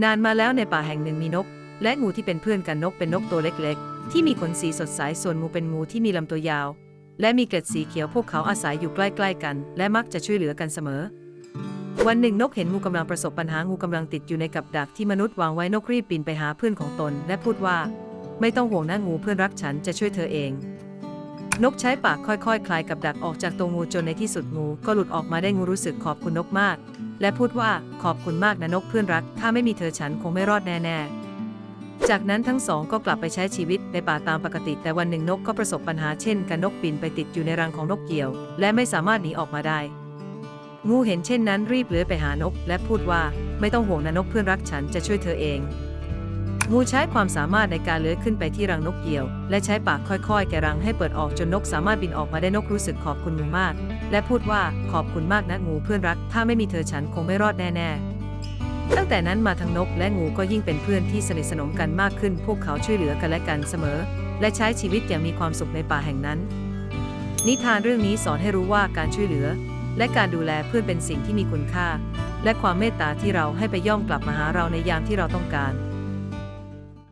นานมาแล้วในป่าแห่งหนึ่งมีนก และงูที่เป็นเพื่อนกันนกเป็นนกตัวเล็กๆ ที่มีขนสีสดใสส่วนงูเป็นงูที่มีลำตัวยาว และมีเกล็ดสีเขียวพวกเขาอาศัยอยู่ใกล้ๆกัน และมักจะช่วยเหลือกันเสมอ วันหนึ่งนกเห็นงูกำลังประสบปัญหางูกำลังติดอยู่ในกับดักที่มนุษย์วางไว้นกรีบบินไปหาเพื่อนของตน และพูดว่า ไม่ต้องห่วงนะงูเพื่อนรักฉันจะช่วยเธอเอง นกใช้ปากค่อยๆคลายกับดักออกจากตัวงูจนในที่สุดงู ก็หลุดออกมาได้งูรู้สึกขอบคุณนกมาก และพูดว่าขอบคุณมากนะนกเพื่อนรัก ถ้าไม่มีเธอฉันคงไม่รอดแน่ๆ จากนั้นทั้งสองก็กลับไปใช้ชีวิตในป่าตามปกติ แต่วันหนึ่งนกก็ประสบปัญหาเช่นกันนกบินไปติดอยู่ในรังของนกเหยี่ยว และไม่สามารถหนีออกมาได้ งูเห็นเช่นนั้นรีบเลื้อยไปหานก และพูดว่าไม่ต้องห่วงนะนกเพื่อนรักฉันจะช่วยเธอเอง งูใช้ความสามารถในการเลื้อยขึ้นไปที่รังนกเหยี่ยว และใช้ปากค่อยๆ แกะรังให้เปิดออกจนนกสามารถบินออกมาได้นกรู้สึกขอบคุณงูมาก และพูดว่าขอบคุณมากนะงูเพื่อนรัก ถ้าไม่มีเธอฉันคงไม่รอดแน่ๆตั้งแต่นั้นมาทั้งนกและงูก็ยิ่งเป็นเพื่อนที่สนิทสนมกันมากขึ้น พวกเขาช่วยเหลือกันและกันเสมอ และใช้ชีวิตอย่างมีความสุขในป่าแห่งนั้น นิทานเรื่องนี้สอนให้รู้ว่าการช่วยเหลือ และการดูแลเพื่อนเป็นสิ่งที่มีคุณค่า และความเมตตาที่เราให้ไปย่อมกลับมาหาเราในยามที่เราต้องการ